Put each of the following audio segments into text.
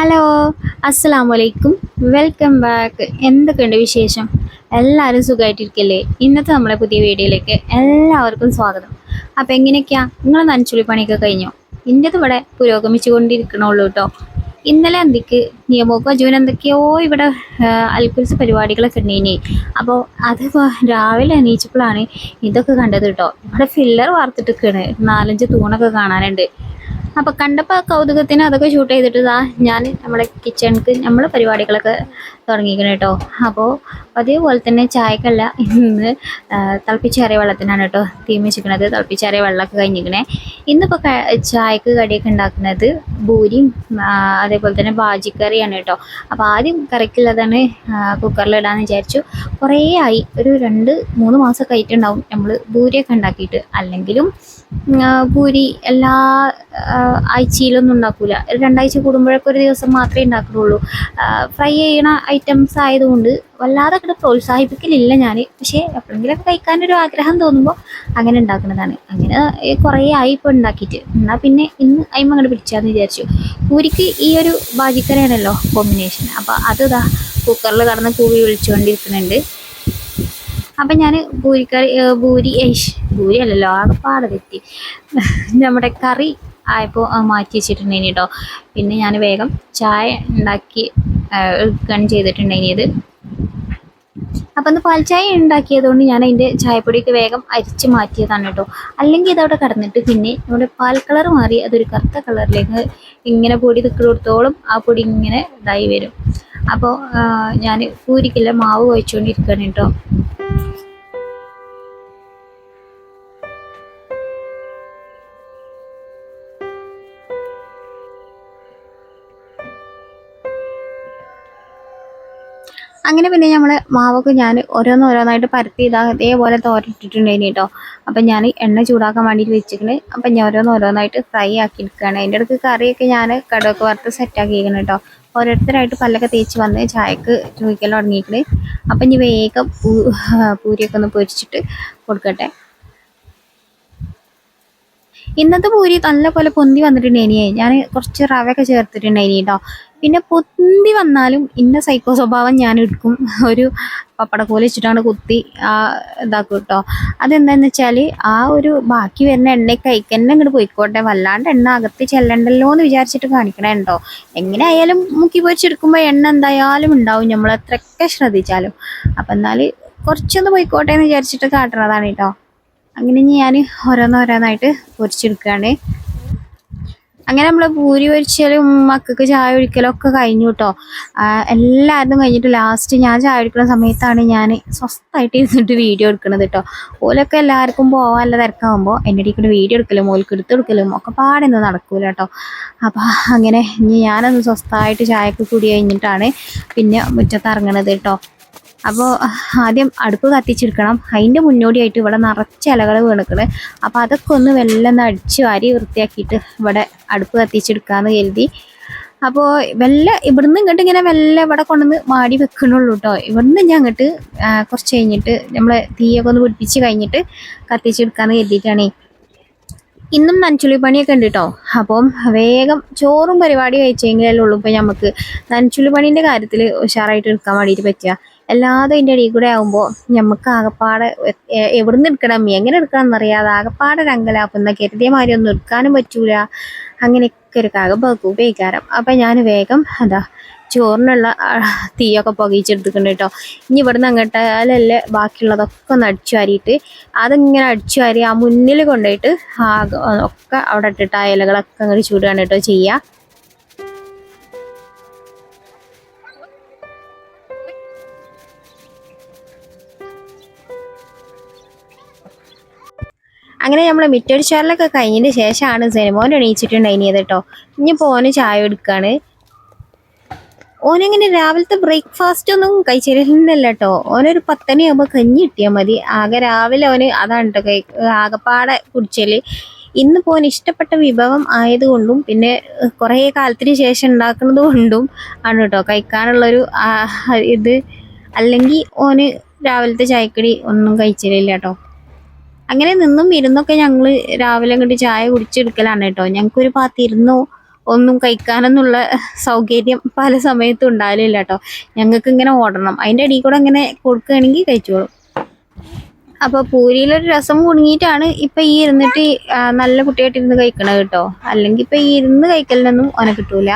Hello അസ്സാം വലൈക്കും welcome back. എന്തൊക്കെയുണ്ട് വിശേഷം? എല്ലാവരും സുഖമായിട്ടിരിക്കല്ലേ ഇന്നത്തെ നമ്മളെ പുതിയ വീഡിയോയിലേക്ക് എല്ലാവർക്കും സ്വാഗതം. അപ്പോൾ എങ്ങനെയൊക്കെയാ? നിങ്ങൾ നനച്ചുള്ളി പണിയൊക്കെ കഴിഞ്ഞോ? ഇന്റെത് ഇവിടെ പുരോഗമിച്ചു കൊണ്ടിരിക്കണുള്ളൂ കേട്ടോ ഇന്നലെ എന്തൊക്കെ നിയമോക്കോ ജൂൻ എന്തൊക്കെയോ ഇവിടെ അൽക്കുൽസ് പരിപാടികളൊക്കെ ഉണ്ടേനി അപ്പോൾ അത് രാവിലെ എണീച്ചപ്പോഴാണ് ഇതൊക്കെ കണ്ടത് കേട്ടോ ഇവിടെ ഫില്ലർ വാർത്തിട്ടിരിക്കുകയാണ് നാലഞ്ച് തൂണൊക്കെ കാണാനുണ്ട്. അപ്പോൾ കണ്ടപ്പോൾ കൗതുകത്തിന് അതൊക്കെ ഷൂട്ട് ചെയ്തിട്ട് ഞാൻ നമ്മളെ കിച്ചണിക്ക് നമ്മൾ പരിപാടികളൊക്കെ തുടങ്ങിയിരിക്കണം കേട്ടോ അപ്പോൾ അതേപോലെ തന്നെ ചായക്കല്ല ഇന്ന് തിളപ്പിച്ചേറിയ വെള്ളത്തിനാണ് കേട്ടോ തീം വെച്ചിരിക്കണത് തിളപ്പിച്ചാറിയ വെള്ളമൊക്കെ കഴിഞ്ഞിരിക്കണേ. ഇന്നിപ്പോൾ ചായക്ക് കടിയൊക്കെ ഉണ്ടാക്കുന്നത് ഭൂരിയും അതേപോലെ തന്നെ ബാജിക്കറിയാണ് കേട്ടോ അപ്പോൾ ആദ്യം കറിക്കുള്ളതാണ് കുക്കറിലിടാന്ന് വിചാരിച്ചു. കുറേ ആയി. ഒരു രണ്ട് മൂന്ന് മാസം ആയിട്ടുണ്ടാവും നമ്മൾ ഭൂരിയൊക്കെ ഉണ്ടാക്കിയിട്ട്. അല്ലെങ്കിലും പൂരി എല്ലാ ആഴ്ചയിലൊന്നും ഉണ്ടാക്കൂല. രണ്ടാഴ്ച കൂടുമ്പോഴൊക്കെ ഒരു ദിവസം മാത്രമേ ഉണ്ടാക്കുള്ളൂ ഫ്രൈ ചെയ്യണ ഐറ്റംസ് ആയതുകൊണ്ട് വല്ലാതെ അങ്ങോട്ട് പ്രോത്സാഹിപ്പിക്കലില്ല ഞാൻ പക്ഷേ എപ്പോഴെങ്കിലുമൊക്കെ കഴിക്കാനൊരു ആഗ്രഹം തോന്നുമ്പോൾ അങ്ങനെ ഉണ്ടാക്കുന്നതാണ് അങ്ങനെ കുറേ ആയി ഇപ്പോൾ ഉണ്ടാക്കിയിട്ട് എന്നാൽ പിന്നെ ഇന്ന് അയിമ അങ്ങോട്ട് പിടിച്ചാന്ന് വിചാരിച്ചു. പൂരിക്ക് ഈ ഒരു ബാജിക്കറിയാണല്ലോ കോമ്പിനേഷൻ അപ്പോൾ അത് ഇതാ കുക്കറിൽ കടന്ന് കൂവി വിളിച്ചുകൊണ്ടിരിക്കുന്നുണ്ട് അപ്പം ഞാൻ പൂരിക്കറി പൂരി ഐഷ് അല്ലല്ലോ അല്ലല്ലോ ആകെപ്പാടെ തെറ്റി. നമ്മുടെ കറി ആയപ്പോൾ മാറ്റി വെച്ചിട്ടുണ്ടെങ്കിൽ കേട്ടോ പിന്നെ ഞാൻ വേഗം ചായ ഉണ്ടാക്കി എടുക്കുകയാണ് ചെയ്തിട്ടുണ്ടായിരുന്നത്. അപ്പം ഒന്ന് പാൽച്ചായ ചായ ഉണ്ടാക്കിയതുകൊണ്ട് ഞാൻ അതിന്റെ ചായപ്പൊടിയൊക്കെ വേഗം അരിച്ച് മാറ്റിയതാണ് കേട്ടോ. അല്ലെങ്കിൽ ഇതവിടെ കടന്നിട്ട് പിന്നെ നമ്മുടെ പാൽ കളർ മാറി അതൊരു കറുത്ത കളറിലേക്ക് ഇങ്ങനെ പൊടി നിൽക്കുന്നിടത്തോളം ആ പൊടി ഇങ്ങനെ ഇതായി വരും. അപ്പോൾ ഞാൻ പൂരിക്കുള്ള മാവ് കുഴച്ചുകൊണ്ടിരിക്കുകയാണ് കേട്ടോ. അങ്ങനെ പിന്നെ നമ്മൾ മാവൊക്കെ ഞാൻ ഓരോന്ന് ഓരോന്നായിട്ട് പരത്തി ഇതാ ഇതേപോലെ തോരട്ടിട്ടുണ്ടായിനി കേട്ടോ അപ്പം ഞാൻ എണ്ണ ചൂടാക്കാൻ വേണ്ടിയിട്ട് വെച്ചിട്ടുണ്ട് അപ്പം ഞാൻ ഓരോന്ന് ഓരോന്നായിട്ട് ഫ്രൈ ആക്കി എടുക്കുകയാണ് അതിന്റെ ഇടയ്ക്ക് കറിയൊക്കെ ഞാൻ കടമൊക്കെ വറുത്ത് സെറ്റാക്കിയിരിക്കണം കേട്ടോ ഓരോരുത്തരായിട്ട് പല്ലൊക്കെ തേച്ച് വന്ന് ചായക്ക് ചോദിക്കാൻ തുടങ്ങിയിട്ടുണ്ട് അപ്പം ഇനി വേഗം പൂരിയൊക്കെ ഒന്ന് പൊരിച്ചിട്ട് കൊടുക്കട്ടെ. ഇന്നത്തെ പൂരി നല്ല പോലെ പൊന്തി വന്നിട്ടുണ്ടായിനിയേ ഞാൻ കുറച്ച് റവയൊക്കെ ചേർത്തിട്ടുണ്ടായിനി കേട്ടോ പിന്നെ പൊന്തി വന്നാലും ഇന്ന സൈക്കോ സ്വഭാവം ഞാൻ എടുക്കും. ഒരു പപ്പടക്കോൽ വെച്ചിട്ടാണ് കുത്തി ആ ഇതാക്കും കേട്ടോ അതെന്താന്ന് വെച്ചാൽ ആ ഒരു ബാക്കി വരുന്ന എണ്ണ കഴിക്കന്നെ ഇങ്ങോട്ട് പോയിക്കോട്ടെ. വല്ലാണ്ട് എണ്ണ അകത്ത് ചെല്ലണ്ടല്ലോ എന്ന് വിചാരിച്ചിട്ട് കാണിക്കണേ ഉണ്ടോ എങ്ങനെ ആയാലും മുക്കി പൊരിച്ചെടുക്കുമ്പോൾ എണ്ണ എന്തായാലും ഉണ്ടാവും. നമ്മൾ എത്രയൊക്കെ ശ്രദ്ധിച്ചാലും. അപ്പം എന്നാൽ കുറച്ചൊന്ന് പോയിക്കോട്ടെ എന്ന് വിചാരിച്ചിട്ട് കാട്ടുന്നതാണ് കേട്ടോ അങ്ങനെ ഞാൻ ഓരോന്നോരോന്നായിട്ട് പൊരിച്ചെടുക്കുകയാണ്. അങ്ങനെ നമ്മൾ പൂരി പൊരിച്ചാലും മക്കൾക്ക് ചായ ഒഴിക്കലും ഒക്കെ കഴിഞ്ഞു കേട്ടോ എല്ലാവരും കഴിഞ്ഞിട്ട് ലാസ്റ്റ് ഞാൻ ചായ ഒഴിക്കുന്ന സമയത്താണ് ഞാൻ സ്വസ്ഥമായിട്ട് ഇരുന്നിട്ട് വീഡിയോ എടുക്കുന്നത് കേട്ടോ ഓലൊക്കെ എല്ലാവർക്കും പോകാനുള്ള തിരക്കാകുമ്പോൾ എന്റെ ഇടയ്ക്ക് വീഡിയോ എടുക്കലും ഓൽക്ക് എടുത്തെടുക്കലും ഒക്കെ പാടൊന്നും നടക്കൂല കേട്ടോ അപ്പോൾ അങ്ങനെ ഇനി ഞാനൊന്ന് സ്വസ്ഥമായിട്ട് ചായക്ക് കൂടി കഴിഞ്ഞിട്ടാണ് പിന്നെ മുറ്റത്ത് ഇറങ്ങണത് കേട്ടോ അപ്പോൾ ആദ്യം അടുപ്പ് കത്തിച്ചെടുക്കണം. അതിന്റെ മുന്നോടിയായിട്ട് ഇവിടെ നിറച്ച് ഇലകൾ വീണുക്കണ്. അപ്പോൾ അതൊക്കെ ഒന്ന് വെള്ളം ഒന്ന് അടിച്ച് വാരി വൃത്തിയാക്കിയിട്ട് ഇവിടെ അടുപ്പ് കത്തിച്ചെടുക്കാമെന്ന് കരുതി. അപ്പോൾ വെല്ല ഇവിടുന്ന് ഇങ്ങോട്ട് ഇങ്ങനെ വെല്ല ഇവിടെ കൊണ്ടുവന്ന് മാടി വെക്കണുള്ളൂ കേട്ടോ ഇവിടുന്ന് ഞാൻ അങ്ങോട്ട് കുറച്ച് കഴിഞ്ഞിട്ട് നമ്മൾ തീയൊക്കെ ഒന്ന് പിടിപ്പിച്ച് കഴിഞ്ഞിട്ട് കത്തിച്ചെടുക്കാമെന്ന് കരുതിയിട്ടാണേ. ഇന്നും നനച്ചുള്ളി പണിയൊക്കെ ഉണ്ട് കേട്ടോ അപ്പം വേഗം ചോറും പരിപാടി കഴിച്ചെങ്കിലേ ഉള്ളൂ. ഇപ്പം നമുക്ക് നനച്ചുള്ളി പണീന്റെ കാര്യത്തിൽ ഉഷാറായിട്ട് എടുക്കാൻ വേണ്ടിയിട്ട് പറ്റുക. എല്ലാതും അതിന്റെ ഇടയിൽ കൂടെ ആകുമ്പോൾ നമുക്ക് ആകപ്പാടെ എവിടെ എവിടുന്ന് എടുക്കണം? എങ്ങനെ എടുക്കണം എന്നറിയാതെ ആകപ്പാടെ രംഗലാപ്പുന്ന കരുതിയ മാതിരി ഒന്നും എടുക്കാനും പറ്റൂല. അങ്ങനെയൊക്കെ ഒരു കകബക്കും ഉപയോഗിക്കാരം അപ്പം ഞാൻ വേഗം അതാ ചോറിനുള്ള തീയൊക്കെ പുകയിച്ചെടുത്തിട്ടുണ്ട് കേട്ടോ. ഇനി ഇവിടുന്ന് അങ്ങോട്ടാലല്ലേ ബാക്കിയുള്ളതൊക്കെ ഒന്ന് അടിച്ചു വാരിയിട്ട് അതിങ്ങനെ അടിച്ചു വാരി ആ മുന്നിൽ കൊണ്ടുപോയിട്ട് ആകെ ഒക്കെ അവിടെ ഇട്ടിട്ട് ആ ഇലകളൊക്കെ അങ്ങോട്ട് ചൂടുകയാണ് കേട്ടോ ചെയ്യുക. അങ്ങനെ നമ്മൾ മിറ്റടിച്ചാറിലൊക്കെ കഴിഞ്ഞതിന് ശേഷമാണ് സെനിമോൻ എണീച്ചിട്ടുണ്ടായിനിയത് കേട്ടോ ഇനിയിപ്പോൾ ഓന് ചായ എടുക്കുകയാണ് ഓനങ്ങനെ രാവിലത്തെ ബ്രേക്ക്ഫാസ്റ്റ് ഒന്നും കഴിച്ചിരുന്നില്ല കേട്ടോ ഓനൊരു പത്തണിയാകുമ്പോൾ കഞ്ഞി കിട്ടിയാൽ മതി. ആകെ രാവിലെ ഓന് അതാണ് കേട്ടോ കൈ ആകെപ്പാടെ കുടിച്ചൽ. ഇന്നിപ്പോൾ ഇഷ്ടപ്പെട്ട വിഭവം ആയതുകൊണ്ടും പിന്നെ കുറേ കാലത്തിന് ശേഷം ഉണ്ടാക്കുന്നത് കൊണ്ടും ആണ് കേട്ടോ കഴിക്കാനുള്ളൊരു ഇത്. അല്ലെങ്കിൽ ഓന് രാവിലത്തെ ചായക്കടി ഒന്നും കഴിച്ചില്ല കേട്ടോ അങ്ങനെ നിന്നും ഇരുന്നൊക്കെ ഞങ്ങൾ രാവിലെ അങ്ങോട്ട് ചായ കുടിച്ചെടുക്കലാണ് കേട്ടോ. ഞങ്ങൾക്കൊരു ഭാഗത്ത് ഇരുന്നു ഒന്നും കഴിക്കാനെന്നുള്ള സൗകര്യം പല സമയത്തും ഉണ്ടാവില്ല കേട്ടോ. ഞങ്ങൾക്ക് ഇങ്ങനെ ഓടണം. അതിന്റെ അടിയിൽ കൂടെ ഇങ്ങനെ കൊടുക്കുകയാണെങ്കിൽ കഴിച്ചോളും. അപ്പോൾ പൂരിയിലൊരു രസം കുടുങ്ങിയിട്ടാണ് ഇപ്പം ഈ ഇരുന്നിട്ട് നല്ല കുട്ടിയായിട്ട് ഇരുന്ന് കഴിക്കണത് കേട്ടോ. അല്ലെങ്കിൽ ഇപ്പം ഈ ഇരുന്ന് കഴിക്കലിനൊന്നും ഓനെ കിട്ടൂല.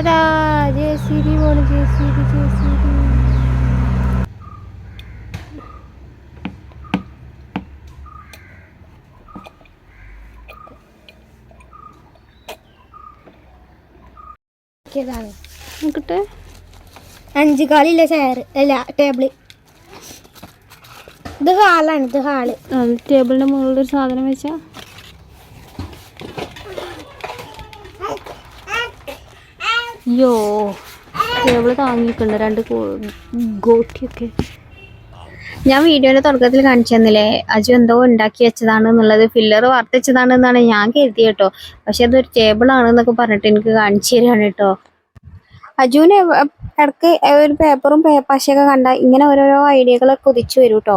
അതാ ജെ സി ബി പോണ് J C B J C B നോക്കട്ടെ. അഞ്ച് കാലില്ല ചെയർ അല്ല ടേബിൾ ഇത് ഹാളാണ് ഇത് ഹാൾ. ടേബിളിന്റെ മുകളിൽ ഒരു സാധനം വെച്ചാൽ അയ്യോ ടേബിൾ താങ്ങിയിട്ടുണ്ട് രണ്ട് ഗോട്ടിയൊക്കെ. ഞാൻ വീഡിയോയുടെ തുടക്കത്തിൽ കാണിച്ചു തന്നില്ലേ അജു എന്തോ ഉണ്ടാക്കി വെച്ചതാണ് എന്നുള്ളത് ഫില്ലർ വാർത്തിച്ചതാണ് എന്നാണ് ഞാൻ കരുതി കേട്ടോ. പക്ഷെ അതൊരു ടേബിൾ ആണെന്നൊക്കെ പറഞ്ഞിട്ട് എനിക്ക് കാണിച്ചു തരികയാണ് കേട്ടോ. അജുവിന് ഇടയ്ക്ക് ഒരു പേപ്പറും പേപ്പാശയൊക്കെ കണ്ട ഇങ്ങനെ ഓരോരോ ഐഡിയകളൊക്കെ ഉദിച്ചു വരും കേട്ടോ.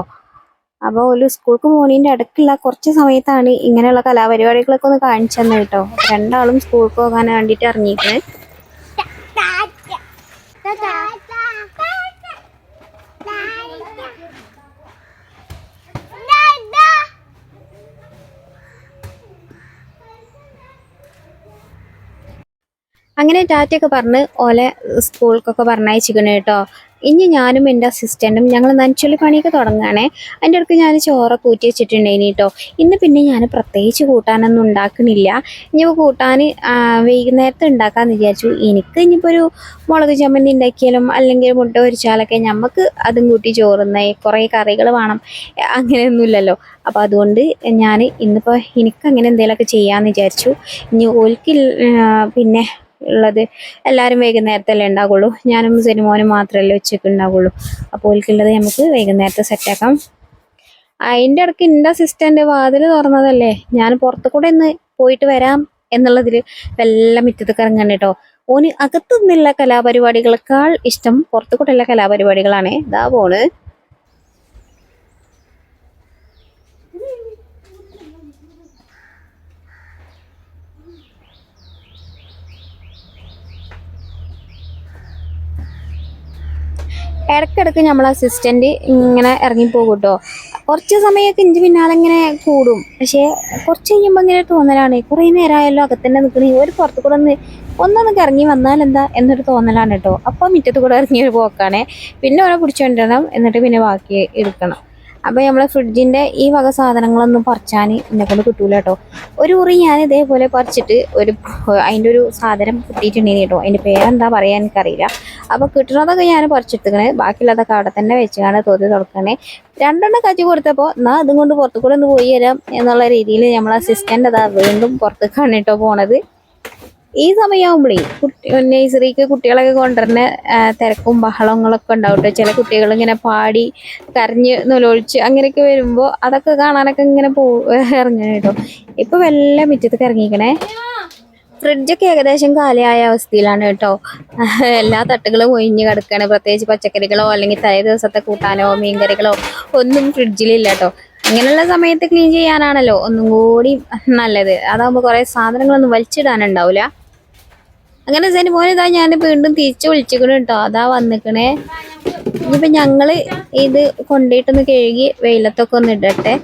അപ്പോൾ ഒരു സ്കൂൾക്ക് പോകുന്നതിന്റെ ഇടയ്ക്കുള്ള കുറച്ച് സമയത്താണ് ഇങ്ങനെയുള്ള കലാപരിപാടികളൊക്കെ ഒന്ന് കാണിച്ചു തന്നെ കേട്ടോ. രണ്ടാളും സ്കൂൾക്ക് പോകാൻ വേണ്ടിയിട്ട് ഇറങ്ങിയിട്ട് അങ്ങനെ ടാറ്റയൊക്കെ പറഞ്ഞ് ഓലെ സ്കൂൾക്കൊക്കെ പറഞ്ഞയച്ചിക്കണ കേട്ടോ. ഇനി ഞാനും എന്റെ അസിസ്റ്റന്റും ഞങ്ങൾ നനച്ചുള്ളി പണിയൊക്കെ തുടങ്ങുകയാണേ. അതിന്റെ ഇടയ്ക്ക് ഞാൻ ചോറൊക്കെ ഊറ്റി വെച്ചിട്ടുണ്ടായിനി കേട്ടോ. ഇന്ന് പിന്നെ ഞാൻ പ്രത്യേകിച്ച് കൂട്ടാനൊന്നും ഉണ്ടാക്കണില്ല. ഇനിയിപ്പോൾ കൂട്ടാൻ വൈകുന്നേരത്തെ ഉണ്ടാക്കാമെന്ന് വിചാരിച്ചു. എനിക്ക് ഇനിയിപ്പോൾ ഒരു മുളക് ചമ്മന്തി ഉണ്ടാക്കിയാലും അല്ലെങ്കിൽ മുട്ട പൊരിച്ചാലൊക്കെ നമുക്ക് അതും കൂട്ടി ചോറുന്ന കുറേ കറികൾ വേണം. അങ്ങനെയൊന്നുമില്ലല്ലോ. അപ്പോൾ അതുകൊണ്ട് ഞാൻ ഇന്നിപ്പോൾ എനിക്ക് അങ്ങനെ എന്തെങ്കിലുമൊക്കെ ചെയ്യാമെന്ന് വിചാരിച്ചു. ഇനി ഓൽക്ക് പിന്നെ ഉള്ളത്. എല്ലാവരും വൈകുന്നേരത്തല്ലേ ഉണ്ടാകുള്ളൂ ഞാനും സിനിമോനും മാത്രമല്ലേ ഉച്ചയ്ക്ക് ഉണ്ടാകുള്ളൂ അപ്പോൾ ഓൽക്കുള്ളത് നമുക്ക് വൈകുന്നേരത്തെ സെറ്റാക്കാം അതിന്റെ ഇടയ്ക്ക് എന്റെ അസിസ്റ്റന്റ് വാതിൽ തുറന്നതല്ലേ? ഞാൻ പുറത്തു കൂടെ ഒന്ന് പോയിട്ട് വരാം എന്നുള്ളതിൽ വല്ല മുറ്റത്തേക്ക് ഇറങ്ങണം കേട്ടോ ഓന് അകത്തു നിന്നുള്ള കലാപരിപാടികളെക്കാൾ ഇഷ്ടം പുറത്തു കൂടെയുള്ള കലാപരിപാടികളാണ്. ഇതാ പോണ്. ഇടയ്ക്കിടയ്ക്ക് നമ്മൾ അസിസ്റ്റന്റ് ഇങ്ങനെ ഇറങ്ങിപ്പോകും കേട്ടോ കുറച്ച് സമയമൊക്കെ ഇഞ്ചി പിന്നാലെ ഇങ്ങനെ കൂടും. പക്ഷേ കുറച്ച് കഴിയുമ്പോൾ ഇങ്ങനെ തോന്നലാണ്. കുറേ നേരമായല്ലോ അകത്തന്നെ നിൽക്കണേ ഒരു പുറത്ത് കൂടെ ഒന്ന് ഒന്നൊന്ന് ഇറങ്ങി വന്നാൽ എന്താ എന്നൊരു തോന്നലാണ് കേട്ടോ. അപ്പോൾ മുറ്റത്ത് കൂടെ ഇറങ്ങിയൊരു പോക്കാണേ. പിന്നെ പിടിച്ചു പിടിച്ചുകൊണ്ടിരണം എന്നിട്ട് പിന്നെ ബാക്കി എടുക്കണം. അപ്പോൾ നമ്മളെ ഫ്രിഡ്ജിന്റെ ഈ വക സാധനങ്ങളൊന്നും പറിച്ചാൻ എന്നെ കൊണ്ട് കിട്ടൂല കേട്ടോ ഒരു ഉറി ഞാൻ ഇതേപോലെ പറിച്ചിട്ട് ഒരു അതിന്റെ ഒരു സാധനം കിട്ടിയിട്ടുണ്ടെങ്കിൽ കേട്ടോ. അതിന്റെ പേരെന്താ പറയാൻ എനിക്കറിയില്ല. അപ്പോൾ കിട്ടുന്നതൊക്കെ ഞാൻ പറിച്ചെടുത്തുക്കണേ. ബാക്കിയുള്ളതൊക്കെ അവിടെ തന്നെ വെച്ചാണ് തോതി തുടക്കണേ. രണ്ടെണ്ണം കച്ചി കൊടുത്തപ്പോൾ എന്നാ അതും കൊണ്ട് പുറത്തു കൂടെ ഒന്ന് പോയി തരാം എന്നുള്ള രീതിയിൽ നമ്മളെ അസിസ്റ്റന്റ് അതാ വീണ്ടും പുറത്തേക്കാണ് കേട്ടോ പോണത്. ഈ സമയമാകുമ്പോഴേ കുട്ടി നഴ്സറിക്ക് കുട്ടികളൊക്കെ കൊണ്ടുവരുന്ന തിരക്കും ബഹളങ്ങളൊക്കെ ഉണ്ടാവും. ചില കുട്ടികൾ ഇങ്ങനെ പാടി കരഞ്ഞ് നൊലൊഴിച്ച് അങ്ങനെയൊക്കെ വരുമ്പോൾ അതൊക്കെ കാണാനൊക്കെ ഇങ്ങനെ പോ ഇറങ്ങണം കേട്ടോ. ഇപ്പം വല്ല മുറ്റത്തേക്ക് ഇറങ്ങിക്കണേ? ഫ്രിഡ്ജൊക്കെ ഏകദേശം കാലിയായ അവസ്ഥയിലാണ് കേട്ടോ. എല്ലാ തട്ടുകളും ഒഴിഞ്ഞ് കിടക്കുകയാണ് പ്രത്യേകിച്ച് പച്ചക്കറികളോ അല്ലെങ്കിൽ തലേ ദിവസത്തെ കൂട്ടാനോ മീൻകറികളോ ഒന്നും ഫ്രിഡ്ജിലില്ല കേട്ടോ. അങ്ങനെയുള്ള സമയത്ത് ക്ലീൻ ചെയ്യാനാണല്ലോ ഒന്നും കൂടി നല്ലത്. അതാകുമ്പോൾ കുറേ സാധനങ്ങളൊന്നും വലിച്ചിടാനുണ്ടാവില്ല അങ്ങനെ സെനി മോനെ ഇതാ ഞാൻ വീണ്ടും തിരിച്ചു വിളിച്ചിക്കണു കേട്ടോ അതാ വന്നിക്കണേ. ഇനിയിപ്പോൾ ഞങ്ങൾ ഇത് കൊണ്ടുപോയിട്ടൊന്ന് കഴുകി വെയിലത്തൊക്കെ ഒന്ന് ഇടട്ടെ.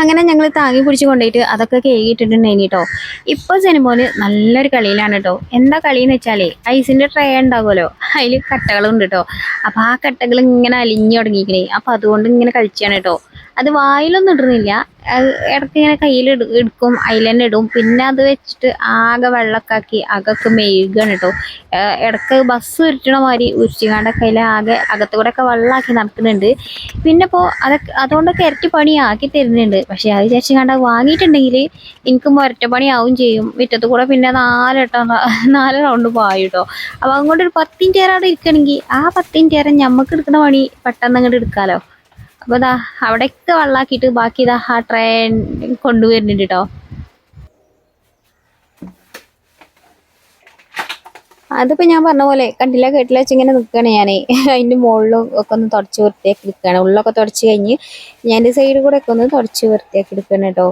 അങ്ങനെ ഞങ്ങൾ താങ്ങി പിടിച്ച് കൊണ്ടുപോയിട്ട് അതൊക്കെ കേകിട്ടിട്ടുണ്ടായിനി കേട്ടോ ഇപ്പൊ സിനിമോന് നല്ലൊരു കളിയിലാണ് കേട്ടോ എന്താ കളി എന്ന് വെച്ചാലേ ഐസിന്റെ ട്രേ ഉണ്ടാകുമല്ലോ. അതിൽ കട്ടകളുണ്ട് കേട്ടോ അപ്പോൾ ആ കട്ടകൾ ഇങ്ങനെ അലിഞ്ഞു തുടങ്ങിയിരിക്കണേ. അപ്പോൾ അതുകൊണ്ട് ഇങ്ങനെ കളിച്ചാണ് കേട്ടോ അത് വായിലൊന്നും ഇടുന്നില്ല. ഇടയ്ക്ക് ഇങ്ങനെ കയ്യിൽ എടുക്കും അതിൽ തന്നെ ഇടും. പിന്നെ അത് വെച്ചിട്ട് ആകെ വെള്ളമൊക്കെ ആക്കി അകൊക്കെ മെഴുകാണ് കേട്ടോ ഇടയ്ക്ക് ബസ് ഉരുട്ടണ മാതിരി ഉരുട്ടിക്കാണ്ട് കയ്യിൽ ആകെ അകത്തുകൂടെ ഒക്കെ വെള്ളമാക്കി നടക്കുന്നുണ്ട്. പിന്നെ ഇപ്പോൾ അതൊക്കെ അതുകൊണ്ടൊക്കെ ഇരട്ടി പണിയാക്കി തരുന്നുണ്ട്. പക്ഷേ അത് ചേച്ചി കണ്ട വാങ്ങിയിട്ടുണ്ടെങ്കിൽ എനിക്ക് ഒരറ്റ പണിയാവും ചെയ്യും. മുറ്റത്ത് കൂടെ പിന്നെ നാലെട്ടം നാല് റൗണ്ട് പായും കേട്ടോ അപ്പോൾ അങ്ങോട്ട് ഒരു പത്തിന്റെ അവിടെ ഇരിക്കണമെങ്കിൽ ആ പത്തിന്റെ നേരം ഞമ്മക്ക് എടുക്കുന്ന പണി പെട്ടെന്ന് അങ്ങോട്ട് എടുക്കാമല്ലോ അപ്പോൾ ഇതാ അവിടെയൊക്കെ വെള്ളാക്കിട്ട് ബാക്കി ഇതാ ആ ട്രെയിൻ കൊണ്ടുവരുന്നുണ്ട് കേട്ടോ അതിപ്പോൾ ഞാൻ പറഞ്ഞ പോലെ കണ്ടില്ല കേട്ടില്ല വെച്ച് ഇങ്ങനെ നിൽക്കുകയാണ് ഞാൻ അതിന്റെ മുകളിലും ഒക്കെ ഒന്ന് തുടച്ച് വൃത്തിയാക്കി എടുക്കുകയാണ് ഉള്ളൊക്കെ തുടച്ച് കഴിഞ്ഞ് ഞാൻ സൈഡിൽ കൂടെ ഒക്കെ ഒന്ന് തുടച്ച് വൃത്തിയാക്കി എടുക്കണം കേട്ടോ.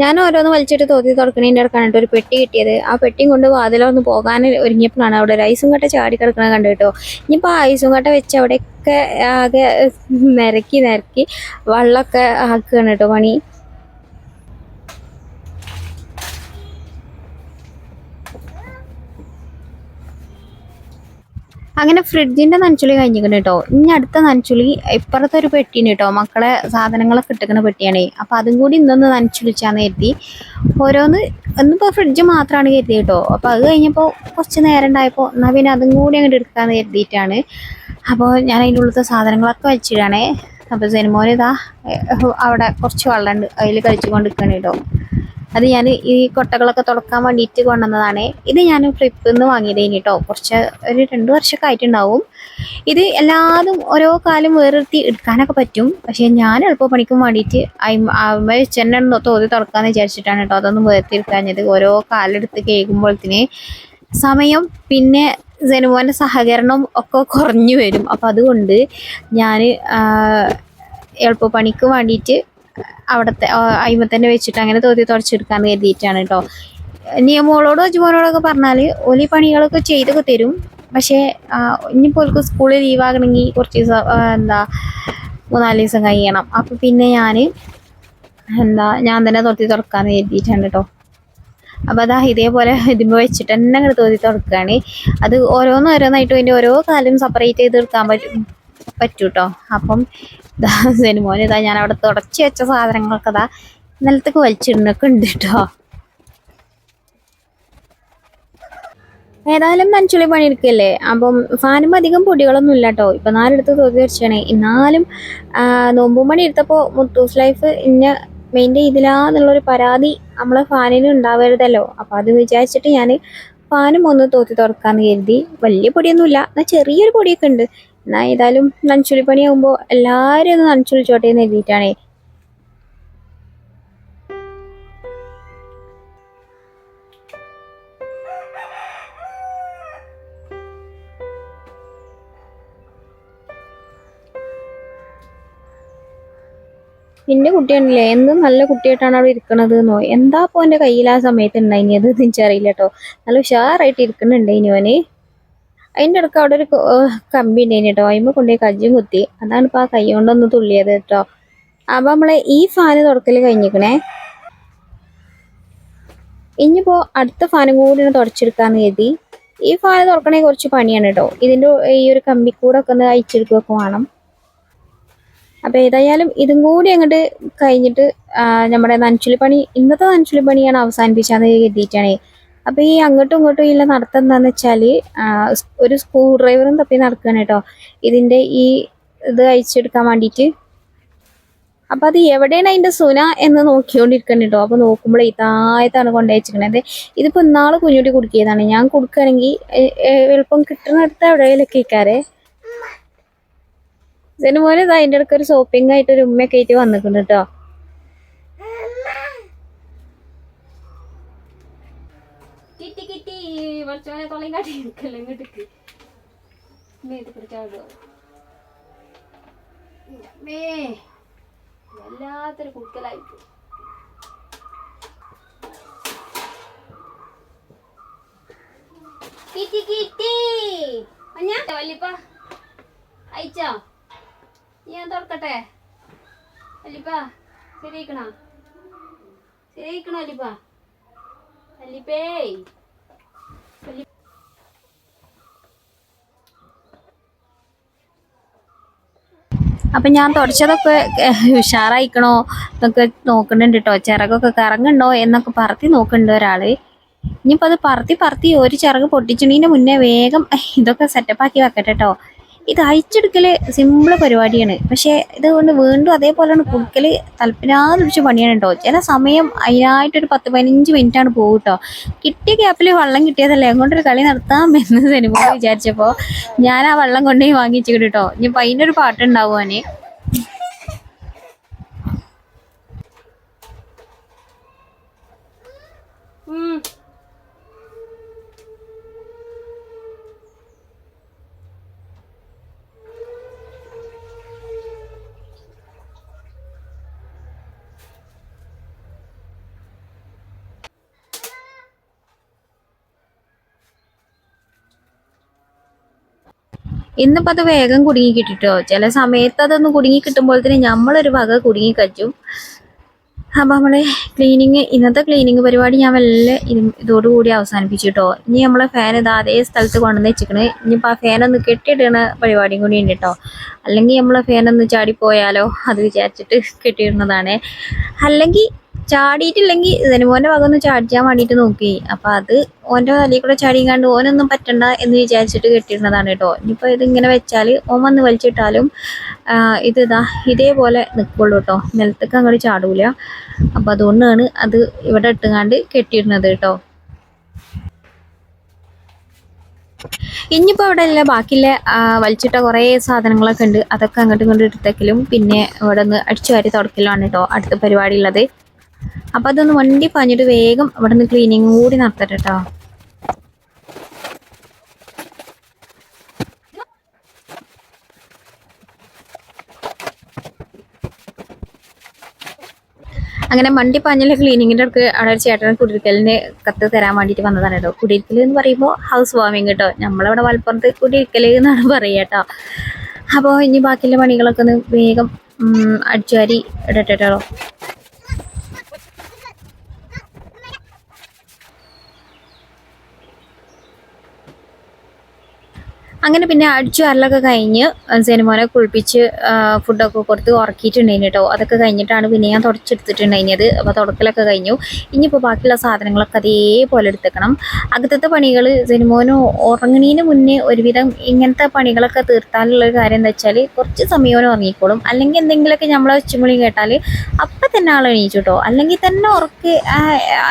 ഞാൻ ഓരോന്ന് വലിച്ചിട്ട് തോത്തി തുറക്കണേന്റെ ഇടക്കാണ് ഒരു പെട്ടി കിട്ടിയത്. ആ പെട്ടിയും കൊണ്ട് വാതിലൊന്ന് പോകാൻ ഒരുങ്ങിയപ്പോഴാണ് അവിടെ ഒരു ഐസും കട്ട ചാടി കിടക്കണത് കണ്ടു കേട്ടോ. ഇനിയിപ്പോൾ ആ ഐസും കട്ട വെച്ച് അവിടെയൊക്കെ ആകെ നിരക്കി നിരക്കി വെള്ളമൊക്കെ ആക്കുകയാണ് കേട്ടോ പണി. അങ്ങനെ ഫ്രിഡ്ജിന്റെ നനച്ചുളി കഴിഞ്ഞിരിക്കണം കേട്ടോ. ഇനി അടുത്ത നനച്ചുളി ഇപ്പുറത്തെ ഒരു പെട്ടിന് കേട്ടോ. മക്കളെ സാധനങ്ങളൊക്കെ ഇട്ടിക്കുന്ന പെട്ടിയാണ്. അപ്പൊ അതും കൂടി ഇന്നൊന്ന് നനച്ചുളിച്ചാന്ന് കരുതി. ഓരോന്ന് ഇന്നിപ്പോ ഫ്രിഡ്ജ് മാത്രമാണ് കരുതി കേട്ടോ. അപ്പൊ അത് കഴിഞ്ഞപ്പോൾ കുറച്ച് നേരം ഉണ്ടായപ്പോൾ എന്നാ പിന്നെ അതും കൂടി അങ്ങോട്ട് എടുക്കാന്ന് കരുതിയിട്ടാണ്. അപ്പോൾ ഞാൻ അതിന്റെ ഉള്ളത്തെ സാധനങ്ങളൊക്കെ വെച്ചിടാണേ അപ്പോൾ സിനിമോനിതാ അവിടെ കുറച്ച് വെള്ളമുണ്ട്. അതിൽ കളിച്ചു കേട്ടോ. അത് ഞാൻ ഈ കൊട്ടകളൊക്കെ തുടക്കാൻ വേണ്ടിയിട്ട് കൊണ്ടുവന്നതാണ്. ഇത് ഞാൻ ഫ്ലിപ്പിൽ നിന്ന് വാങ്ങിയത് കഴിഞ്ഞിട്ടോ കുറച്ച് ഒരു രണ്ട് വർഷമൊക്കെ ആയിട്ടുണ്ടാവും. ഇത് എല്ലാതും ഓരോ കാലം വേറിർത്തി എടുക്കാനൊക്കെ പറ്റും. പക്ഷേ ഞാൻ എളുപ്പ പണിക്കും വേണ്ടിയിട്ട് അമ്മ ചെന്നെ തോതി തുറക്കാന്ന് വിചാരിച്ചിട്ടാണ് കേട്ടോ അതൊന്നും വേർത്തി എടുക്കാഞ്ഞത് ഓരോ കാലെടുത്ത് കേൾക്കുമ്പോഴത്തേന് സമയം പിന്നെ ജനുമോന്റെ സഹകരണം ഒക്കെ കുറഞ്ഞു വരും. അപ്പം അതുകൊണ്ട് ഞാൻ എളുപ്പപ്പണിക്ക് വേണ്ടിയിട്ട് അവിടുത്തെ അയിമത്തന്നെ വെച്ചിട്ട് അങ്ങനെ തോതി തുടച്ചെടുക്കാന്ന് കരുതിയിട്ടാണ് കേട്ടോ നിയമങ്ങളോടോ അജുമോനോടൊക്കെ പറഞ്ഞാൽ ഓലി പണികളൊക്കെ ചെയ്തൊക്കെ തരും. പക്ഷേ ഇനിയിപ്പോൾ ഓൾക്ക് സ്കൂളിൽ ലീവാകണമെങ്കിൽ കുറച്ച് ദിവസം എന്താ മൂന്നാൽ ദിവസം കഴിയണം. അപ്പം പിന്നെ ഞാൻ എന്താ ഞാൻ തന്നെ തൊത്തി തുറക്കാന്ന് കരുതിയിട്ടാണ് കേട്ടോ അപ്പോൾ അതാ ഇതേപോലെ ഇതിമ്പോൾ വെച്ചിട്ട് തന്നെ അങ്ങനെ തോതി തുറക്കുകയാണ് അത് ഓരോന്നോരോന്നായിട്ട് അതിന്റെ ഓരോ കാലം സെപ്പറേറ്റ് ചെയ്ത് എടുക്കാൻ പറ്റും പറ്റൂ കേട്ടോ അപ്പം ഇതാ സിനിമോൻ ഇതാ ഞാൻ അവിടെ തുടച്ച് വെച്ച സാധനങ്ങളൊക്കെ ഇതാ നിലത്തേക്ക് വലിച്ചിടുന്നൊക്കെ ഉണ്ട് കേട്ടോ ഏതായാലും നനച്ചുള്ളി പണിയെടുക്കല്ലേ? അപ്പം ഫാനും അധികം പൊടികളൊന്നും ഇല്ല കേട്ടോ ഇപ്പം നാലെടുത്ത് തോതി വെച്ചാണ് എന്നാലും നോമ്പും പണി എടുത്തപ്പോൾ മുത്തൂസ് ലൈഫ് ഇന്ന മെയിന്റെ ഇതിലാന്നുള്ളൊരു പരാതി നമ്മളെ ഫാനിന് ഉണ്ടാവരുതല്ലോ. അപ്പം അത് വിചാരിച്ചിട്ട് ഞാൻ ഫാനും ഒന്ന് തോത്തി തുറക്കാന്ന് കരുതി. വലിയ പൊടിയൊന്നുമില്ല. എന്നാൽ ചെറിയൊരു പൊടിയൊക്കെ ഉണ്ട്. എന്നാൽ ഏതായാലും നനച്ചുള്ളി പണിയാകുമ്പോൾ എല്ലാവരും ഒന്ന് ചോട്ടയിൽ എന്ന് എഴുതിയിട്ടാണേ. നിന്റെ കുട്ടിയാണല്ലേ? എന്ത് നല്ല കുട്ടിയായിട്ടാണ് അവിടെ ഇരിക്കണത് എന്നോ? എന്താ പോ എന്റെ കയ്യിൽ ആ സമയത്ത് ഉണ്ടായിനിയത് എനിക്കറിയില്ല കേട്ടോ. നല്ല ഉഷാറായിട്ട് ഇരിക്കുന്നുണ്ട് ഇനിവന് അതിന്റെ ഇടയ്ക്ക് അവിടെ ഒരു കമ്പി ഉണ്ടായിന് കേട്ടോ. അതിമ്മ കൊണ്ടുപോയി കജ്ജും കുത്തി. അതാണ് ഇപ്പോൾ ആ കൈ കൊണ്ടൊന്ന് തുള്ളിയത് കേട്ടോ. അപ്പം നമ്മളെ ഈ ഫാന് തുടക്കൽ കഴിഞ്ഞിരിക്കണേ ഇനിയിപ്പോൾ അടുത്ത ഫാനും കൂടി ഒന്ന് തുടച്ചെടുക്കാന്ന് കരുതി. ഈ ഫാന് തുറക്കണേ കുറച്ച് പണിയാണ് കേട്ടോ. ഇതിന്റെ ഈ ഒരു കമ്പി കൂടെ ഒക്കെ ഒന്ന് അയച്ചെടുക്കുകയൊക്കെ വേണം. അപ്പോൾ ഏതായാലും ഇതും കൂടി അങ്ങോട്ട് കഴിഞ്ഞിട്ട് നമ്മുടെ നനച്ചുലി പണി ഇന്നത്തെ നനച്ചുലി പണിയാണ് അവസാനിപ്പിച്ചാന്ന് കരുതിയിട്ടാണ്. അപ്പോൾ ഈ അങ്ങോട്ടും ഇങ്ങോട്ടും ഉള്ള നടത്തം എന്താണെന്ന് വെച്ചാൽ ഒരു സ്ക്രൂ ഡ്രൈവറും തപ്പി നടക്കുകയാണ് കേട്ടോ. ഇതിന്റെ ഈ ഇത് അയച്ചെടുക്കാൻ വേണ്ടിയിട്ട് അപ്പം അത് എവിടെയാണ് അതിന്റെ സുന എന്ന് നോക്കിക്കൊണ്ടിരിക്കണം കേട്ടോ. അപ്പോൾ നോക്കുമ്പോൾ ഇതായതാണ് കൊണ്ടുവച്ചിരിക്കണത് ഇതിപ്പോൾ ഇന്നാൾ കുഞ്ഞുട്ടി കുടുക്കിയതാണ്. ഞാൻ കൊടുക്കുകയാണെങ്കിൽ എളുപ്പം കിട്ടുന്നിടത്ത് എവിടെയെങ്കിലൊക്കെ ഇക്കാരെ ഇതിന് പോലെ അതിന്റെ ഇടയ്ക്ക് ഒരു സോപ്പിംഗ് ആയിട്ട് ഒരു ഉമ്മയൊക്കെ ആയിട്ട് വന്നിട്ടുണ്ട് കിട്ടി കിട്ടി കുറച്ചോനെ തൊള്ളയും കാട്ടി നിൽക്കല്ലോ ഇങ്ങോട്ടേക്ക് മേത്ത് പിടിച്ചാടോ മേ വല്ലാത്തൊരു കുടുക്കലായി. കിട്ടി കിട്ടി മഞ്ഞ വല്ലിപ്പ അയച്ചോ ഞാൻ തുറക്കട്ടെ വല്ലിപ്പ ശരിക്കണോ ശരിക്കണോ വല്ലിപ്പ വല്ലിപ്പേ വല്ലി- അപ്പം ഞാൻ തുടച്ചതൊക്കെ ഉഷാറായിക്കണോ എന്നൊക്കെ നോക്കുന്നുണ്ട് കേട്ടോ ചിറകൊക്കെ കറങ്ങുണ്ടോ എന്നൊക്കെ പറത്തി നോക്കുന്നുണ്ട് ഒരാൾ ഇനിയിപ്പോൾ അത് പറത്തി പറത്തി ഒരു ചിറക് പൊട്ടിച്ചിണീന്റെ മുന്നേ വേഗം ഇതൊക്കെ സെറ്റപ്പാക്കി വെക്കട്ടെ കേട്ടോ ഇത് അയച്ചെടുക്കൽ സിമ്പിൾ പരിപാടിയാണ്. പക്ഷേ ഇതുകൊണ്ട് വീണ്ടും അതേപോലെ കുടുക്കൽ തലപ്പിനാതെ പിടിച്ച് പണിയാണ് കേട്ടോ ചില സമയം അതിനായിട്ടൊരു പത്ത് പതിനഞ്ച് മിനിറ്റാണ് പോകും കേട്ടോ കിട്ടിയ ഗ്യാപ്പിൽ വെള്ളം കിട്ടിയതല്ലേ? അങ്ങോട്ടൊരു കളി നടത്താം എന്ന് സിനിമ വിചാരിച്ചപ്പോൾ ഞാൻ ആ വെള്ളം കൊണ്ടുപോയി വാങ്ങിച്ചിട്ട് കേട്ടോ ഇനിയിപ്പോൾ ഒരു പാട്ടുണ്ടാവുവാന് ഉം. ഇന്നിപ്പോൾ അത് വേഗം കുടുങ്ങി കിട്ടിട്ടോ. ചില സമയത്ത് അതൊന്ന് കുടുങ്ങി കിട്ടുമ്പോഴത്തേന് നമ്മളൊരു വക കുടുങ്ങി കഴിച്ചു അപ്പം നമ്മളെ ക്ലീനിങ് ഇന്നത്തെ ക്ലീനിങ് പരിപാടി ഞാൻ വല്ല ഇതോടുകൂടി അവസാനിപ്പിച്ചു കേട്ടോ ഇനി നമ്മളെ ഫാൻ ഇത് അതേ സ്ഥലത്ത് കൊണ്ടുവന്ന് വെച്ചിക്കണ്. ഇനിയിപ്പോൾ ആ ഫാനൊന്ന് കെട്ടിയിടുന്ന പരിപാടിയും കൂടി ഉണ്ട് കേട്ടോ അല്ലെങ്കിൽ നമ്മളെ ഫാനൊന്ന് ചാടിപ്പോയാലോ അത് വിചാരിച്ചിട്ട് കെട്ടിയിടുന്നതാണ്. അല്ലെങ്കിൽ ചാടിയിട്ടില്ലെങ്കിൽ ധനുമോന്റെ വക ഒന്ന് ചാടിച്ചാൻ വേണ്ടിയിട്ട് നോക്കി. അപ്പം അത് ഓന്റെ തലയിൽ കൂടെ ചാടിയും ഓനൊന്നും പറ്റണ്ട എന്ന് വിചാരിച്ചിട്ട് കെട്ടിയിരുന്നതാണ് കേട്ടോ. ഇനിയിപ്പോൾ ഇതിങ്ങനെ വെച്ചാൽ ഓൻ വന്ന് വലിച്ചിട്ടാലും ഇത് ഇതാ ഇതേപോലെ നിൽക്കുള്ളൂ കേട്ടോ. നിലത്തേക്ക് അങ്ങോട്ട് ചാടൂല. അപ്പം അതുകൊണ്ടാണ് അത് ഇവിടെ ഇട്ടുകാണ്ട് കെട്ടിയിരുന്നത് കേട്ടോ. ഇനിയിപ്പോൾ ഇവിടെ അല്ല ബാക്കിയുള്ള വലിച്ചിട്ട കുറേ സാധനങ്ങളൊക്കെ ഉണ്ട്. അതൊക്കെ അങ്ങോട്ടും ഇങ്ങോട്ടും എടുത്തേക്കലും. പിന്നെ ഇവിടെ നിന്ന് അടിച്ചു വാരി തുടക്കലുമാണ് കേട്ടോ അടുത്ത പരിപാടി ഉള്ളത്. അപ്പം അതൊന്ന് വണ്ടി പാഞ്ഞിട്ട് വേഗം അവിടെ നിന്ന് ക്ലീനിങ് കൂടി നടത്തട്ടെ കേട്ടോ അങ്ങനെ വണ്ടി പാഞ്ഞിലെ ക്ലീനിങ്ങിന്റെ അടുത്ത് അവിടെ ഒരു ചേട്ടൻ കുടിയിരിക്കലിന് കത്ത് തരാൻ വേണ്ടിയിട്ട് വന്നതാണ് കേട്ടോ. കുടിയിരിക്കൽ എന്ന് പറയുമ്പോൾ ഹൗസ് വാമിങ് കേട്ടോ നമ്മളവിടെ മലപ്പുറത്ത് കുടിയിരിക്കൽ എന്നാണ് പറയുക കേട്ടോ അപ്പോൾ ഇനി ബാക്കിയുള്ള പണികളൊക്കെ ഒന്ന് വേഗം അടിച്ചുവാരി ഇടട്ടെ അങ്ങനെ പിന്നെ അടിച്ചു അരലൊക്കെ കഴിഞ്ഞ് സിനിമോനെ കുളിപ്പിച്ച് ഫുഡൊക്കെ കൊടുത്ത് ഉറക്കിയിട്ടുണ്ടായിന് കേട്ടോ. അതൊക്കെ കഴിഞ്ഞിട്ടാണ് പിന്നെ ഞാൻ തുടച്ചെടുത്തിട്ടുണ്ടായിനത്. അപ്പോൾ തുടക്കലൊക്കെ കഴിഞ്ഞു. ഇനിയിപ്പോൾ ബാക്കിയുള്ള സാധനങ്ങളൊക്കെ അതേപോലെ എടുത്തേക്കണം. അകത്തത്തെ പണികൾ സിനിമോന് ഉറങ്ങണീന് മുന്നേ ഒരുവിധം ഇങ്ങനത്തെ പണികളൊക്കെ തീർത്താലുള്ളൊരു കാര്യം എന്താ വെച്ചാൽ കുറച്ച് സമയം ഉറങ്ങിക്കോളും. അല്ലെങ്കിൽ എന്തെങ്കിലുമൊക്കെ നമ്മളെ ഉച്ചമുളി കേട്ടാൽ അപ്പം തന്നെ ആൾ എണീച്ചു കേട്ടോ. അല്ലെങ്കിൽ തന്നെ ഉറക്ക്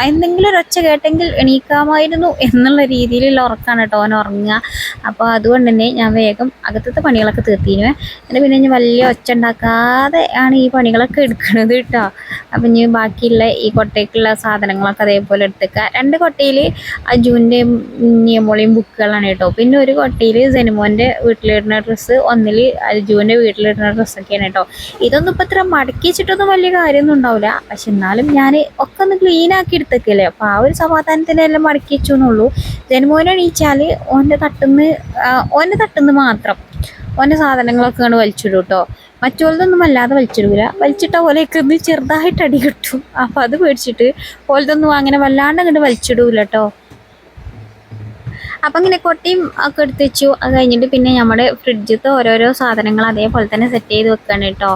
എന്തെങ്കിലും ഒരു ഒച്ച കേട്ടെങ്കിൽ എണീക്കാമായിരുന്നു എന്നുള്ള രീതിയിലുള്ള ഉറക്കാണ് കേട്ടോ അവൻ ഉറങ്ങുക. അപ്പോൾ അതുകൊണ്ട് തന്നെ ഞാൻ വേഗം അകത്തത്തെ പണികളൊക്കെ തീർത്തിനു എന്നിട്ട് പിന്നെ ഞാൻ വലിയ ഒച്ച ഉണ്ടാക്കാതെ ആണ് ഈ പണികളൊക്കെ എടുക്കുന്നത് കേട്ടോ. അപ്പം ഇനി ബാക്കിയുള്ള ഈ കൊട്ടയ്ക്കുള്ള സാധനങ്ങളൊക്കെ അതേപോലെ എടുത്തേക്കുക രണ്ട് കൊട്ടയിൽ അജുവിന്റെയും നിയമോളിയും ബുക്കുകളാണ് കേട്ടോ. പിന്നെ ഒരു കൊട്ടയിൽ സെനിമോന്റെ വീട്ടിലിടുന്ന ഡ്രസ്സ് ഒന്നിൽ അജുവിന്റെ വീട്ടിലിടുന്ന ഡ്രസ്സൊക്കെയാണ് കേട്ടോ. ഇതൊന്നും ഇപ്പം ഇത്ര മടക്കി വെച്ചിട്ടൊന്നും വലിയ കാര്യമൊന്നും ഉണ്ടാവില്ല. പക്ഷെ എന്നാലും ഞാൻ ഒക്കെ ഒന്ന് ക്ലീൻ ആക്കി എടുത്തേക്കല്ലേ. അപ്പോൾ ആ ഒരു സമാധാനത്തിനെല്ലാം മടക്കി വെച്ചു എന്നുള്ളൂ ജനമോനെ എണീച്ചാൽ ഓന്റെ തട്ടുന്ന് ഓന്റെ തട്ടുന്ന് മാത്രം. ഓന്റെ സാധനങ്ങളൊക്കെ അങ്ങോട്ട് വലിച്ചിടും കേട്ടോ മറ്റുള്ളതൊന്നും അല്ലാതെ വലിച്ചിടൂല. വലിച്ചിട്ട പോലെയൊക്കെ ഒന്ന് ചെറുതായിട്ട് അടി കിട്ടും. അപ്പം അത് പേടിച്ചിട്ട് ഓലതൊന്നും അങ്ങനെ വല്ലാണ്ട് അങ്ങോട്ട് വലിച്ചിടൂല കേട്ടോ അപ്പം ഇങ്ങനെ കൊട്ടയും ഒക്കെ എടുത്ത് വെച്ചു. അത് കഴിഞ്ഞിട്ട് പിന്നെ നമ്മുടെ ഫ്രിഡ്ജത്തെ ഓരോരോ സാധനങ്ങൾ അതേപോലെ തന്നെ സെറ്റ് ചെയ്ത് വെക്കാണ് കേട്ടോ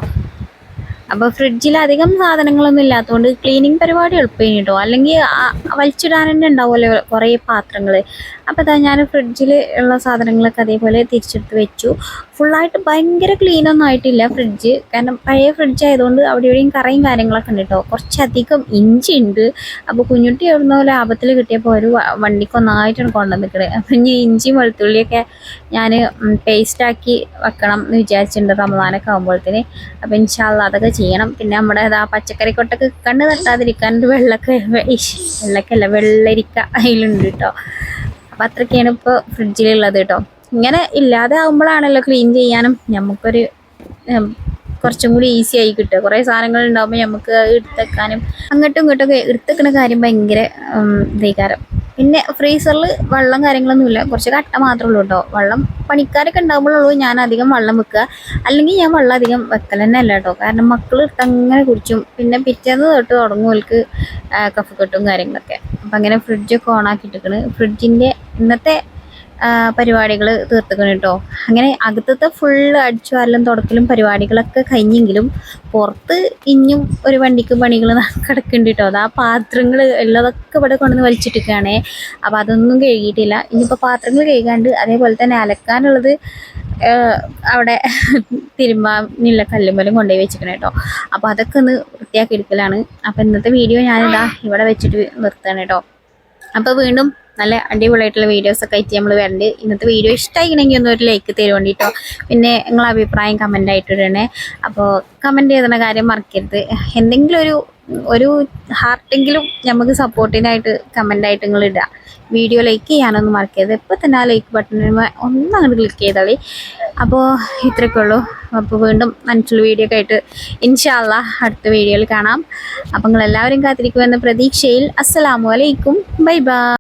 അപ്പോൾ ഫ്രിഡ്ജിൽ അധികം സാധനങ്ങളൊന്നും ഇല്ലാത്തതുകൊണ്ട് ക്ലീനിങ് പരിപാടി എളുപ്പമാണ് കേട്ടോ അല്ലെങ്കിൽ വലിച്ചിടാൻ തന്നെ ഉണ്ടാവുമല്ലോ കുറേ പാത്രങ്ങൾ അപ്പോൾ അതാ ഞാൻ ഫ്രിഡ്ജിൽ ഉള്ള സാധനങ്ങളൊക്കെ അതേപോലെ തിരിച്ചെടുത്ത് വെച്ചു. ഫുള്ളായിട്ട് ഭയങ്കര ക്ലീൻ ഒന്നും ആയിട്ടില്ല ഫ്രിഡ്ജ് കാരണം പഴയ ഫ്രിഡ്ജ് ആയതുകൊണ്ട് അവിടെ ഇവിടെയും കറയും കാര്യങ്ങളൊക്കെ ഉണ്ട് കേട്ടോ കുറച്ചധികം ഇഞ്ചി ഉണ്ട് അപ്പോൾ കുഞ്ഞുട്ടി എവിടുന്ന ലാഭത്തിൽ കിട്ടിയപ്പോൾ ഒരു വണ്ടിക്ക് ഒന്നായിട്ടാണ് കൊണ്ടുവന്നിട്ട് അപ്പം ഇനി ഇഞ്ചി വെളുത്തുള്ളിയൊക്കെ ഞാൻ പേസ്റ്റാക്കി വെക്കണം എന്ന് വിചാരിച്ചിട്ടുണ്ട് റമദാനൊക്കെ ആകുമ്പോഴത്തേന് അപ്പം ഇൻഷാല്ല അതൊക്കെ ചെയ്യണം. പിന്നെ നമ്മുടെ ഇതാ പച്ചക്കറി കൊട്ടൊക്കെ കണ്ണ് തട്ടാതിരിക്കാൻ ഒരു വെള്ളക്ക വെള്ളക്കല്ല വെള്ളരിക്ക അതിലുണ്ട് കേട്ടോ അപ്പം അത്രയ്ക്കാണ് ഇപ്പോൾ ഫ്രിഡ്ജിലുള്ളത് കേട്ടോ ഇങ്ങനെ ഇല്ലാതെ ആകുമ്പോഴാണല്ലോ ക്ലീൻ ചെയ്യാനും. നമുക്കൊരു കുറച്ചും കൂടി ഈസി ആയി കിട്ടുക. കുറേ സാധനങ്ങൾ ഉണ്ടാകുമ്പോൾ നമുക്ക് എടുത്തേക്കാനും അങ്ങോട്ടും ഇങ്ങോട്ടും ഒക്കെ കാര്യം ഭയങ്കര ഇതേക്കാരം പിന്നെ ഫ്രീസറിൽ വെള്ളം കാര്യങ്ങളൊന്നുമില്ല. കുറച്ച് കട്ട മാത്രമേ ഉള്ളൂ കേട്ടോ. വെള്ളം പണിക്കാരൊക്കെ ഉണ്ടാകുമ്പോഴുള്ളൂ ഞാൻ അധികം വെള്ളം വെക്കുക. അല്ലെങ്കിൽ ഞാൻ വെള്ളം അധികം വെക്കൽ തന്നെ അല്ല കേട്ടോ. കാരണം മക്കൾ ഇട്ടങ്ങനെ കുടിച്ചും. പിന്നെ പിറ്റേന്ന് തൊട്ട് തുടങ്ങും അവർക്ക് കഫക്കെട്ടും കാര്യങ്ങളൊക്കെ. അപ്പം അങ്ങനെ ഫ്രിഡ്ജൊക്കെ ഓണാക്കിയിട്ടിരിക്കണ് ഫ്രിഡ്ജിന്റെ ഇന്നത്തെ പരിപാടികൾ തീർത്തുക്കണം കേട്ടോ അങ്ങനെ അകത്തത്തെ ഫുള്ള് അടിച്ചു വാരലും തുടക്കലും പരിപാടികളൊക്കെ കഴിഞ്ഞെങ്കിലും പുറത്ത് ഇനിയും ഒരു വണ്ടിക്ക് പണികൾ കിടക്കുന്നുണ്ട് കേട്ടോ അത് പാത്രങ്ങൾ എല്ലാതൊക്കെ ഇവിടെ കൊണ്ടുവന്ന് വലിച്ചിട്ടിരിക്കുകയാണേ. അപ്പോൾ അതൊന്നും കഴുകിയിട്ടില്ല. ഇനിയിപ്പോൾ പാത്രങ്ങൾ കഴുകാണ്ട് അതേപോലെ തന്നെ അലക്കാനുള്ളത് അവിടെ തിരുമ്പാനുള്ള കല്ലുമ്പലും കൊണ്ടുപോയി വെച്ചിരിക്കണം കേട്ടോ അപ്പോൾ അതൊക്കെ ഒന്ന് വൃത്തിയാക്കി എടുക്കലാണ്. അപ്പോൾ ഇന്നത്തെ വീഡിയോ ഞാനിതാ ഇവിടെ വെച്ചിട്ട് നിർത്തുകയാണ് കേട്ടോ അപ്പോൾ വീണ്ടും നല്ല അടിപൊളിയായിട്ടുള്ള വീഡിയോസൊക്കെ ആയിട്ട് നമ്മൾ വരണ്ട്. ഇന്നത്തെ വീഡിയോ ഇഷ്ടമായിക്കണമെങ്കിൽ ഒന്ന് ഒരു ലൈക്ക് തരും കേട്ടോ പിന്നെ നിങ്ങളെ അഭിപ്രായം കമന്റ് ആയിട്ട് ഇടണേ. അപ്പോൾ കമന്റ് ചെയ്യുന്ന കാര്യം മറക്കരുത്. എന്തെങ്കിലും ഒരു ഒരു ഹാർട്ടെങ്കിലും നമുക്ക് സപ്പോർട്ടിനായിട്ട് കമന്റായിട്ട് നിങ്ങൾ ഇടുക വീഡിയോ ലൈക്ക് ചെയ്യാനൊന്നും മറക്കരുത്. ഇപ്പോൾ തന്നെ ആ ലൈക്ക് ബട്ടണിന് ഒന്ന് അങ്ങോട്ട് ക്ലിക്ക് ചെയ്താളി. അപ്പോൾ ഇത്രയൊക്കെ ഉള്ളൂ അപ്പോൾ വീണ്ടും മനസ്സിലുള്ള വീഡിയോ ഒക്കെ ആയിട്ട് ഇൻഷാല്ല അടുത്ത വീഡിയോയിൽ കാണാം. അപ്പോൾ നിങ്ങൾ എല്ലാവരും കാത്തിരിക്കുമെന്ന പ്രതീക്ഷയിൽ. അസ്സലാമു അലൈക്കും. Bye bye.